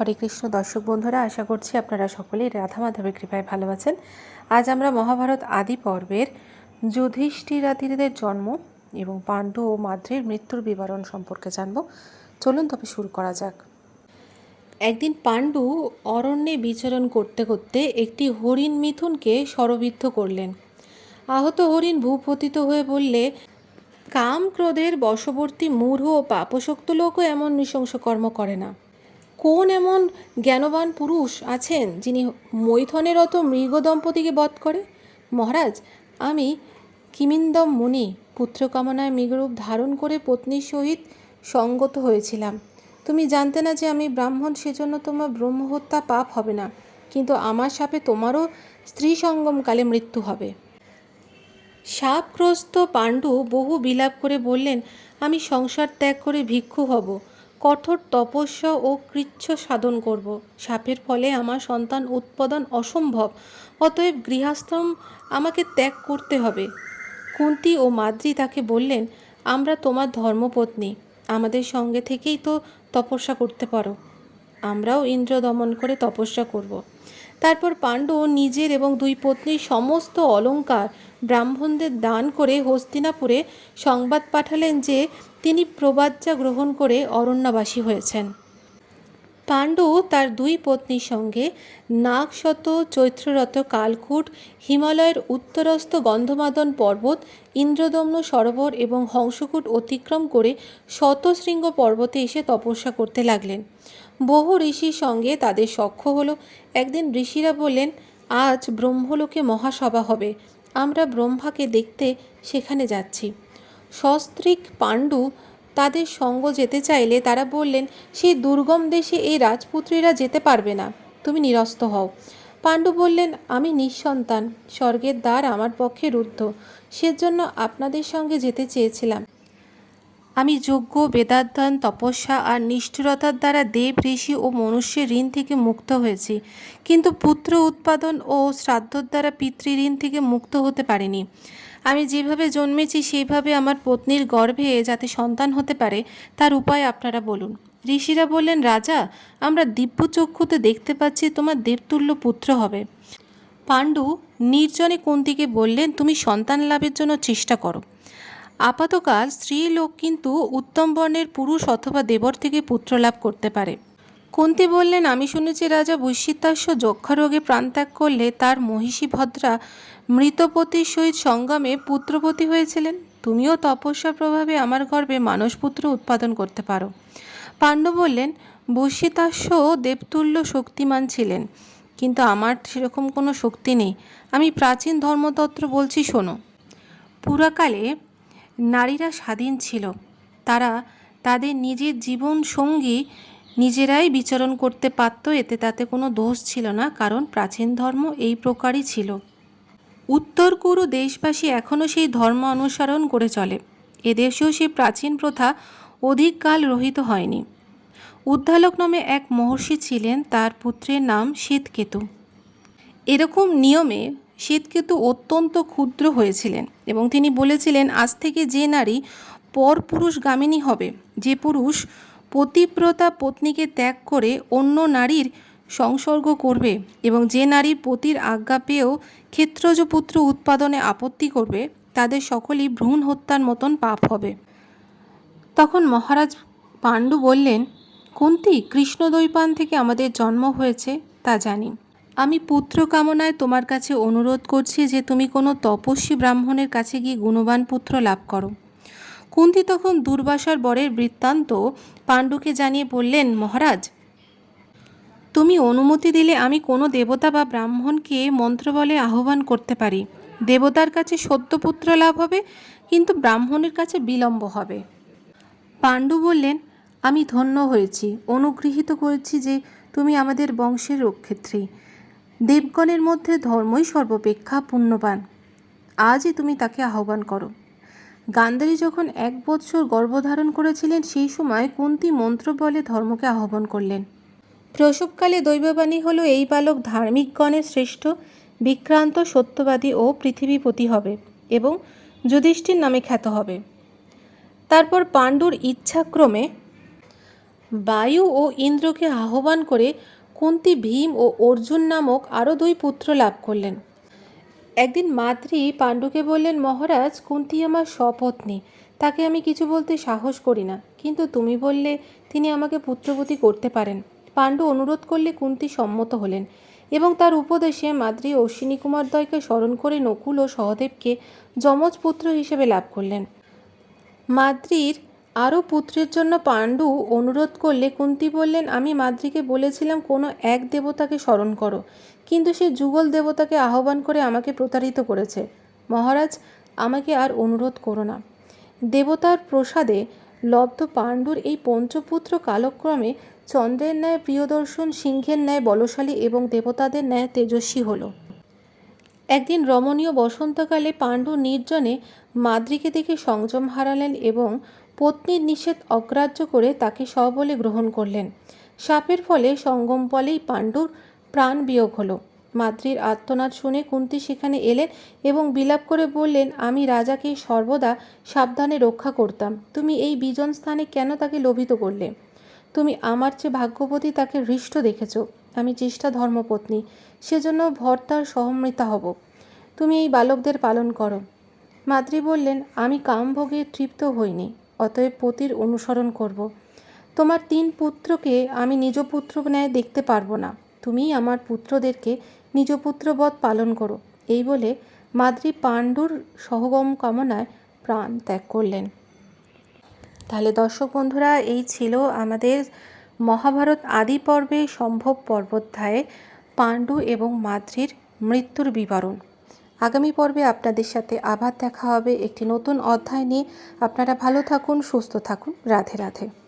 হরে কৃষ্ণ। দর্শক বন্ধুরা, আশা করছি আপনারা সকলেই রাধা মাধবের কৃপায় ভালো আছেন। আজ আমরা মহাভারত আদি পর্বের যুধিষ্ঠিরাদিদের জন্ম এবং পাণ্ডু ও মাদ্রির মৃত্যুর বিবরণ সম্পর্কে জানব। চলুন তবে শুরু করা যাক। একদিন পাণ্ডু অরণ্যে বিচরণ করতে করতে একটি হরিণ মিথুনকে শরবিদ্ধ করলেন। আহত হরিণ ভূপতিত হয়ে বললে, কাম ক্রোধের বশবর্তী মূঢ় ও পাপশক্ত লোকও এমন নৃশংস কর্ম করে না। কোন এমন জ্ঞানবান পুরুষ আছেন যিনি মৈথনের অত মৃগ দম্পতিকে বধ করে? মহারাজ, আমি কিমিন্দম মুনি পুত্রকামনায় মৃগরূপ ধারণ করে পত্নীর সহিত সঙ্গত হয়েছিলাম। তুমি জানতে না যে আমি ব্রাহ্মণ, সেজন্য তোমার ব্রহ্মহত্যা পাপ হবে না, কিন্তু আমার সাপে তোমারও স্ত্রী সঙ্গমকালে মৃত্যু হবে। সাপগ্রস্ত পাণ্ডু বহু বিলাপ করে বললেন, আমি সংসার ত্যাগ করে ভিক্ষু হব। কঠোর তপস্যা ও কৃচ্ছ সাধন করব। সাপের ফলে আমার সন্তান উৎপাদন অসম্ভব, অতএব গৃহাশ্রম আমাকে ত্যাগ করতে হবে। কুন্তি ও মাদ্রি তাকে বললেন, আমরা তোমার ধর্মপত্নী, আমাদের সঙ্গে থেকেই তো তপস্যা করতে পারো। আমরাও ইন্দ্র দমন করে তপস্যা করব। তারপর পাণ্ডু নিজের এবং দুই পত্নীর সমস্ত অলঙ্কার ব্রাহ্মণদের দান করে হস্তিনাপুরে সংবাদ পাঠালেন যে তিনি প্রবাজ্যা গ্রহণ করে অরণ্যবাসী হয়েছেন। পাণ্ডু তার দুই পত্নীর সঙ্গে নাগশত চৈত্ররত কালকুট, হিমালয়ের উত্তরস্থ গন্ধমাদন পর্বত, ইন্দ্রদম্ন সরোবর এবং হংসকূট অতিক্রম করে শতশৃঙ্গ পর্বতে এসে তপস্যা করতে লাগলেন। বহু ঋষির সঙ্গে তাদের সখ্য হলো। একদিন ঋষিরা বললেন, আজ ব্রহ্মলোকে মহাসভা হবে। আমরা ব্রহ্মাকে দেখতে সেখানে যাচ্ছি। সস্ত্রীক পাণ্ডু তাদের সঙ্গ যেতে চাইলে তারা বললেন, সেই দুর্গম দেশে এই রাজপুত্রীরা যেতে পারবে না, তুমি নিরস্ত হও। পাণ্ডু বললেন, আমি নিঃসন্তান, স্বর্গের দ্বার আমার পক্ষে রুদ্ধ, সেজন্য আপনাদের সঙ্গে যেতে চেয়েছিলাম। আমি যোগ্য বেদাধ্যয়ন, তপস্যা আর নিষ্ঠুরতার দ্বারা দেব, ঋষি ও মনুষ্যের ঋণ থেকে মুক্ত হয়েছি, কিন্তু পুত্র উৎপাদন ও শ্রাদ্ধর দ্বারা পিতৃঋণ থেকে মুক্ত হতে পারিনি। আমি যেভাবে জন্মেছি সেইভাবে আমার পত্নীর গর্ভে যাতে সন্তান হতে পারে, তার উপায় আপনারা বলুন। ঋষিরা বললেন, রাজা, আমরা দিব্যচক্ষুতে দেখতে পাচ্ছি তোমার দেবতুল্য পুত্র হবে। পাণ্ডু নির্জনে কুন্তিকে বললেন, তুমি সন্তান লাভের জন্য চেষ্টা করো। আপাতকাল স্ত্রী লোক কিন্তু উত্তম বর্ণের পুরুষ অথবা দেবর থেকে পুত্র লাভ করতে পারে। কুন্তি বললেন, আমি শুনেছি রাজা বৈশিত্যাস্য যক্ষারোগে প্রাণত্যাগ করলে তার মহিষী ভদ্রা মৃতপতির সহিত সঙ্গমে পুত্রপতি হয়েছিলেন। তুমিও তপস্যার প্রভাবে আমার গর্বে গর্ভে মানসপুত্র উৎপাদন করতে পারো। পাণ্ডব বললেন বৈশিতাস্য দেবতুল্য শক্তিমান ছিলেন, কিন্তু আমার সেরকম কোনো শক্তি নেই। আমি প্রাচীন ধর্মতত্ত্ব বলছি, শোনো। পুরাকালে নারীরা স্বাধীন ছিল। তারা তাদের নিজের জীবন সঙ্গী নিজেরাই বিচরণ করতে পারত এতে তাতে কোনো দোষ ছিল না, কারণ প্রাচীন ধর্ম এই প্রকারই ছিল। উত্তর কুরু দেশবাসী এখনও সেই ধর্ম অনুসরণ করে চলে। এদেশেও সেই প্রাচীন প্রথা অধিক কাল রহিত হয়নি। উদ্ধালক নামে এক মহর্ষি ছিলেন, তার পুত্রের নাম শীতকেতু। এরকম নিয়মে শীতকেতু অত্যন্ত ক্ষুদ্র হয়েছিলেন এবং তিনি বলেছিলেন, আজ থেকে যে নারী পরপুরুষ গামিনী হবে, যে পুরুষ পতিব্রতা পত্নীকে ত্যাগ করে অন্য নারীর সংসর্গ করবে এবং যে নারী পতির আজ্ঞা পেয়েও ক্ষেত্রজ পুত্র উৎপাদনে আপত্তি করবে, তাদের সকলেই ভ্রূণ হত্যার মতন পাপ হবে। তখন মহারাজ পাণ্ডু বললেন, কুন্তি কৃষ্ণদৈপান থেকে আমাদের জন্ম হয়েছে, তা জানি। আমি পুত্র কামনায় তোমার কাছে অনুরোধ করছি যে তুমি কোনো তপস্বী ব্রাহ্মণের কাছে গিয়ে গুণবান পুত্র লাভ করো। কুন্তি তখন দুর্বাসার বরের বৃত্তান্ত পাণ্ডুকে জানিয়ে বললেন, মহারাজ, তুমি অনুমতি দিলে আমি কোনো দেবতা বা ব্রাহ্মণকে মন্ত্রবলে আহ্বান করতে পারি। দেবতার কাছে সত্যপুত্র লাভ হবে, কিন্তু ব্রাহ্মণের কাছে বিলম্ব হবে পাণ্ডু বললেন, আমি ধন্য হয়েছি, অনুগৃহীত করেছি যে তুমি আমাদের বংশের রক্ষেত্রী। দেবগণের মধ্যে ধর্মই সর্বাপেক্ষা পুণ্যবান। আজই তুমি তাকে আহ্বান করো। গান্ধারী যখন এক বৎসর গর্ভধারণ করেছিলেন, সেই সময় কুন্তি মন্ত্র বলে ধর্মকে আহ্বান করলেন। প্রসবকালে দৈববাণী হলো এই বালক ধার্মিকগণের শ্রেষ্ঠ, বিক্রান্ত, সত্যবাদী ও পৃথিবীপতি হবে এবং যুধিষ্ঠির নামে খ্যাত হবে। তারপর পাণ্ডুর ইচ্ছাক্রমে বায়ু ও ইন্দ্রকে আহ্বান করে কুন্তি ভীম ও অর্জুন নামক আরও দুই পুত্র লাভ করলেন। একদিন মাদ্রি পাণ্ডুকে বললেন, মহারাজ, কুন্তি আমার স্বপত্নী তাকে আমি কিছু বলতে সাহস করি না। কিন্তু তুমি বললে তিনি আমাকে পুত্রবতী করতে পারেন পাণ্ডু অনুরোধ করলে কুন্তি সম্মত হলেন এবং তার উপদেশে মাদ্রি অশ্বিনী কুমারদ্বয়কে স্মরণ করে নকুল ও সহদেবকে যমজ পুত্র হিসেবে লাভ করলেন। মাদ্রির আরও পুত্রের জন্য পাণ্ডু অনুরোধ করলে কুন্তি বললেন, আমি মাদ্রিকে বলেছিলাম কোনো এক দেবতাকে স্মরণ করো, কিন্তু সে যুগল দেবতাকে আহ্বান করে আমাকে প্রতারিত করেছে। মহারাজ, আমাকে আর অনুরোধ করো না। দেবতার প্রসাদে লব্ধ পাণ্ডুর এই পঞ্চপুত্র কালক্রমে চন্দ্রের ন্যায় প্রিয়দর্শন, সিংহের ন্যায় বলশালী এবং দেবতাদের ন্যায় তেজস্বী হলো। একদিন রমণীয় বসন্তকালে পাণ্ডু নির্জনে মাদ্রিকে দেখে সংযম হারালেন এবং পত্নীর নিষেধ অগ্রাহ্য করে তাকে সবলে গ্রহণ করলেন। সাপের ফলে সঙ্গম ফলেই পাণ্ডুর প্রাণ বিয়োগ হলো। মাদ্রির আত্মনাদ শুনে কুন্তি সেখানে এলেন এবং বিলাপ করে বললেন, আমি রাজাকে সর্বদা সাবধানে রক্ষা করতাম। তুমি এই বিজন স্থানে কেন তাকে লোভিত করলে? তুমি আমার চেয়ে ভাগ্যবতী তাকে হৃষ্ট দেখেছ। আমি চেষ্টা ধর্মপত্নী, সেজন্য ভর্তার সহমৃতা হব। তুমি এই বালকদের পালন করো। মাতৃ বললেন, আমি কামভোগে তৃপ্ত হইনি, অতএব পতির অনুসরণ করব। তোমার তিন পুত্রকে আমি নিজ পুত্র ন্যায় দেখতে পারব না। তুমি আমার পুত্রদেরকে নিজ পুত্রবৎ পালন করো। এই বলে মাদ্রি পাণ্ডুর সহগম কামনায় প্রাণ ত্যাগ করলেন। তাহলে দর্শক বন্ধুরা, এই ছিল আমাদের মহাভারত আদি পর্বে সম্ভব পর্বোধ্যায়ে পাণ্ডু এবং মাদ্রির মৃত্যুর বিবরণ। আগামী পর্বে আপনাদের সাথে আবার দেখা হবে একটি নতুন অধ্যায় নিয়ে। আপনারা ভালো থাকুন, সুস্থ থাকুন। রাধে রাধে।